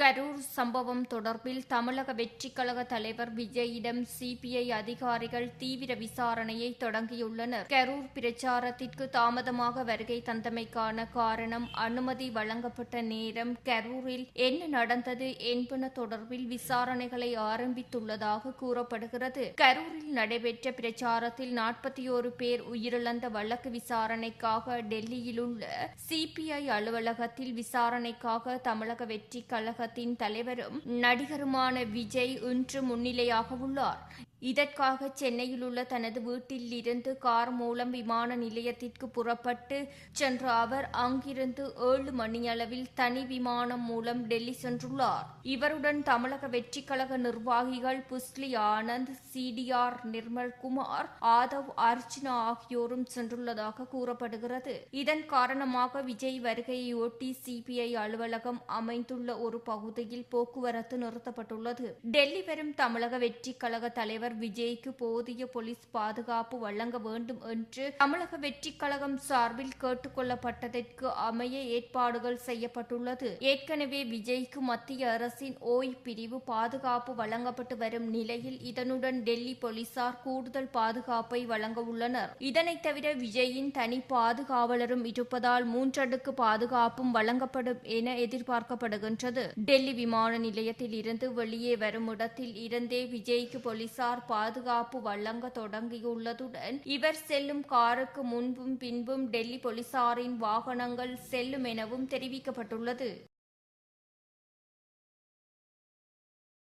கரூர் சம்பவம் தொடர்பில் தமிழக வெற்றிக் கழக தலைவர் விஜயிடம் சிபிஐ அதிகாரிகள் தீவிர விசாரணையை தொடங்கியுள்ளனர். கரூர் பிரச்சாரத்திற்கு தாமதமாக வருகை தந்தமைக்கான காரணம் அனுமதி வழங்கப்பட்ட நேரம் கரூரில் என்ன நடந்தது என்பன தொடர்பில் விசாரணைகளை ஆரம்பித்துள்ளதாக கூறப்படுகிறது. கரூரில் நடைபெற்ற பிரச்சாரத்தில் நாற்பத்தி ஒரு பேர் உயிரிழந்த வழக்கு விசாரணைக்காக டெல்லியில் உள்ள சிபிஐ அலுவலகத்தில் விசாரணைக்காக தமிழக வெற்றிக் சங்கத்தின் தலைவரும் நடிகருமான விஜய் இன்று முன்னிலையாக உள்ளார். இதற்காக சென்னையில் உள்ள தனது வீட்டில் இருந்து கார் மூலம் விமான நிலையத்திற்கு புறப்பட்டு சென்ற அவர் அங்கிருந்து ஏழு மணியளவில் தனி விமானம் மூலம் டெல்லி சென்றுள்ளார். இவருடன் தமிழக வெற்றிக்கழக நிர்வாகிகள் புஸ்லி ஆனந்த் சிடிஆர் நிர்மல்குமார் ஆதவ் அர்ச்சனா ஆகியோரும் சென்றுள்ளதாக கூறப்படுகிறது. இதன் காரணமாக விஜய் வருகையொட்டி சிபிஐ அலுவலகம் அமைந்துள்ள ஒரு பகுதியில் போக்குவரத்து நிறுத்தப்பட்டுள்ளது. டெல்லி வரும் தமிழக வெற்றிக்கழக தலைவர் தலைவர் விஜய்க்கு போதிய போலீஸ் பாதுகாப்பு வழங்க வேண்டும் என்று தமிழக வெற்றிக் கழகம் சார்பில் கேட்டுக்கொள்ளப்பட்டதற்கு அமைய ஏற்பாடுகள் செய்யப்பட்டுள்ளது. ஏற்கனவே விஜய்க்கு மத்திய அரசின் ஓய் பிரிவு பாதுகாப்பு வழங்கப்பட்டு வரும் நிலையில் இதனுடன் டெல்லி போலீசார் கூடுதல் பாதுகாப்பை வழங்க உள்ளனர். இதனைத் தவிர விஜயின் தனி பாதுகாவலரும் இருப்பதால் மூன்றடுக்கு பாதுகாப்பும் வழங்கப்படும் என எதிர்பார்க்கப்படுகின்றது. டெல்லி விமான நிலையத்தில் இருந்து வெளியே வரும் இடத்தில் இருந்தே விஜய்க்கு போலீசார் பாதுகாப்பு வழங்க தொடங்கியுள்ளதுடன் இவர் செல்லும் காருக்கு முன்பும் பின்பும் டெல்லி போலீசாரின் வாகனங்கள் செல்லும் எனவும் தெரிவிக்கப்பட்டுள்ளது.